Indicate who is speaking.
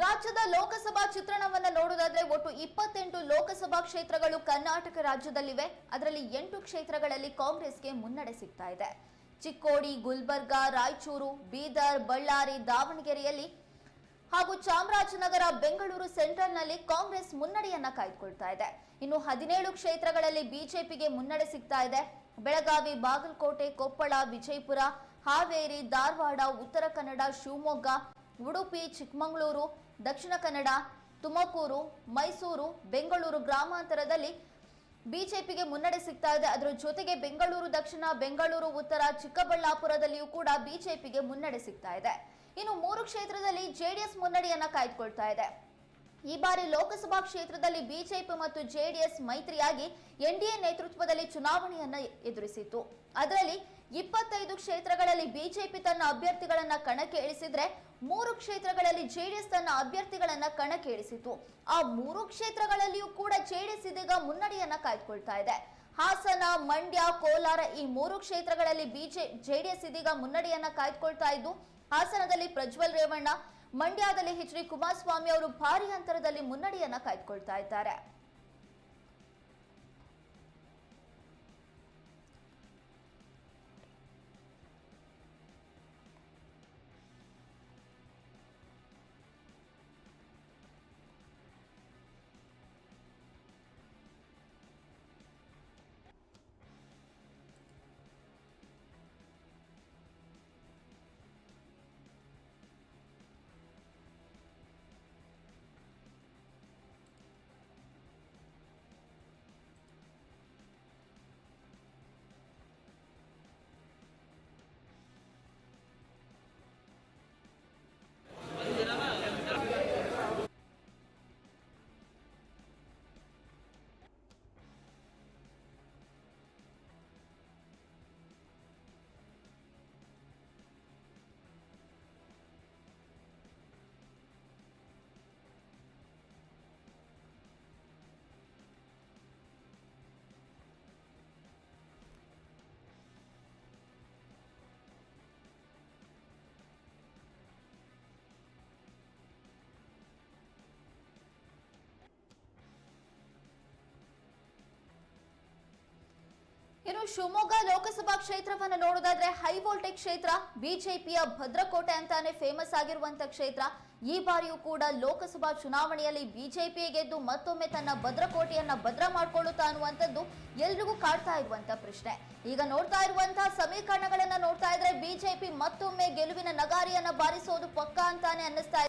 Speaker 1: ರಾಜ್ಯದ ಲೋಕಸಭಾ ಚಿತ್ರಣವನ್ನ ನೋಡುವುದಾದ್ರೆ ಒಟ್ಟು ಇಪ್ಪತ್ತೆಂಟು ಲೋಕಸಭಾ ಕ್ಷೇತ್ರಗಳು ಕರ್ನಾಟಕ ರಾಜ್ಯದಲ್ಲಿವೆ. ಅದರಲ್ಲಿ ಎಂಟು ಕ್ಷೇತ್ರಗಳಲ್ಲಿ ಕಾಂಗ್ರೆಸ್ಗೆ ಮುನ್ನಡೆ ಸಿಗ್ತಾ ಇದೆ. ಚಿಕ್ಕೋಡಿ, ಗುಲ್ಬರ್ಗಾ, ರಾಯಚೂರು, ಬೀದರ್, ಬಳ್ಳಾರಿ, ದಾವಣಗೆರೆಯಲ್ಲಿ ಹಾಗೂ ಚಾಮರಾಜನಗರ, ಬೆಂಗಳೂರು ಸೆಂಟ್ರಲ್ನಲ್ಲಿ ಕಾಂಗ್ರೆಸ್ ಮುನ್ನಡೆಯನ್ನ ಕಾಯ್ದುಕೊಳ್ತಾ ಇದೆ. ಇನ್ನು ಹದಿನೇಳು ಕ್ಷೇತ್ರಗಳಲ್ಲಿ ಬಿಜೆಪಿಗೆ ಮುನ್ನಡೆ ಸಿಗ್ತಾ ಇದೆ. ಬೆಳಗಾವಿ, ಬಾಗಲಕೋಟೆ, ಕೊಪ್ಪಳ, ವಿಜಯಪುರ, ಹಾವೇರಿ, ಧಾರವಾಡ, ಉತ್ತರ ಕನ್ನಡ, ಶಿವಮೊಗ್ಗ ಉಡುಪಿ, ಚಿಕ್ಕಮಗಳೂರು, ದಕ್ಷಿಣ ಕನ್ನಡ, ತುಮಕೂರು, ಮೈಸೂರು, ಬೆಂಗಳೂರು ಗ್ರಾಮಾಂತರದಲ್ಲಿ ಬಿಜೆಪಿಗೆ ಮುನ್ನಡೆ ಸಿಗ್ತಾ ಇದೆ. ಅದರ ಜೊತೆಗೆ ಬೆಂಗಳೂರು, ದಕ್ಷಿಣ, ಬೆಂಗಳೂರು, ಉತ್ತರ ಚಿಕ್ಕಬಳ್ಳಾಪುರದಲ್ಲಿಯೂ ಕೂಡ ಬಿಜೆಪಿಗೆ ಮುನ್ನಡೆ ಸಿಗ್ತಾ ಇದೆ. ಇನ್ನು ಮೂರು ಕ್ಷೇತ್ರದಲ್ಲಿ ಜೆಡಿಎಸ್ ಮುನ್ನಡೆಯನ್ನ ಕಾಯ್ದುಕೊಳ್ತಾ ಇದೆ. ಈ ಬಾರಿ ಲೋಕಸಭಾ ಕ್ಷೇತ್ರದಲ್ಲಿ ಬಿಜೆಪಿ ಮತ್ತು ಜೆಡಿಎಸ್ ಮೈತ್ರಿಯಾಗಿ ಎನ್ಡಿಎ ನೇತೃತ್ವದಲ್ಲಿ ಚುನಾವಣೆಯನ್ನ ಎದುರಿಸಿತು ಅದರಲ್ಲಿ ಇಪ್ಪತ್ತೈದು ಕ್ಷೇತ್ರಗಳಲ್ಲಿ ಬಿಜೆಪಿ ತನ್ನ ಅಭ್ಯರ್ಥಿಗಳನ್ನ ಕಣಕ್ಕೆ ಇಳಿಸಿದ್ರೆ ಮೂರು ಕ್ಷೇತ್ರಗಳಲ್ಲಿ ಜೆಡಿಎಸ್ ತನ್ನ ಅಭ್ಯರ್ಥಿಗಳನ್ನ ಕಣಕ್ಕೆ ಇಳಿಸಿತು ಆ ಮೂರು ಕ್ಷೇತ್ರಗಳಲ್ಲಿಯೂ ಕೂಡ ಜೆಡಿಎಸ್ ಇದೀಗ ಮುನ್ನಡೆಯನ್ನ ಕಾಯ್ದುಕೊಳ್ತಾ ಇದೆ. ಹಾಸನ, ಮಂಡ್ಯ, ಕೋಲಾರ ಈ ಮೂರು ಕ್ಷೇತ್ರಗಳಲ್ಲಿ ಬಿಜೆ, ಜೆಡಿಎಸ್ ಇದೀಗ ಮುನ್ನಡೆಯನ್ನ ಕಾಯ್ದುಕೊಳ್ತಾ ಇದ್ದು, ಹಾಸನದಲ್ಲಿ ಪ್ರಜ್ವಲ್ ರೇವಣ್ಣ, ಮಂಡ್ಯದಲ್ಲಿ ಎಚ್ ಡಿ ಕುಮಾರಸ್ವಾಮಿ ಅವರು ಭಾರಿ ಅಂತರದಲ್ಲಿ ಮುನ್ನಡೆಯನ್ನ ಕಾಯ್ದುಕೊಳ್ತಾ ಇದ್ದಾರೆ. ಇನ್ನು ಶಿವಮೊಗ್ಗ ಲೋಕಸಭಾ ಕ್ಷೇತ್ರವನ್ನು ನೋಡೋದಾದ್ರೆ ಹೈ ವೋಲ್ಟೇಜ್ ಕ್ಷೇತ್ರ, ಬಿಜೆಪಿಯ ಭದ್ರಕೋಟೆ ಅಂತಾನೆ ಫೇಮಸ್ ಆಗಿರುವಂತ ಕ್ಷೇತ್ರ. ಈ ಬಾರಿಯೂ ಕೂಡ ಲೋಕಸಭಾ ಚುನಾವಣೆಯಲ್ಲಿ ಬಿಜೆಪಿ ಗೆದ್ದು ಮತ್ತೊಮ್ಮೆ ತನ್ನ ಭದ್ರಕೋಟೆಯನ್ನ ಭದ್ರ ಮಾಡ್ಕೊಳ್ಳುತ್ತಾ ಅನ್ನುವಂಥದ್ದು ಎಲ್ರಿಗೂ ಕಾಡ್ತಾ ಇರುವಂತ ಪ್ರಶ್ನೆ. ಈಗ ನೋಡ್ತಾ ಇರುವಂತಹ ಸಮೀಕರಣಗಳನ್ನ ನೋಡ್ತಾ ಇದ್ರೆ ಬಿಜೆಪಿ ಮತ್ತೊಮ್ಮೆ ಗೆಲುವಿನ ನಗಾರಿಯನ್ನ ಬಾರಿಸೋದು ಪಕ್ಕಾ ಅಂತಾನೆ ಅನ್ನಿಸ್ತಾ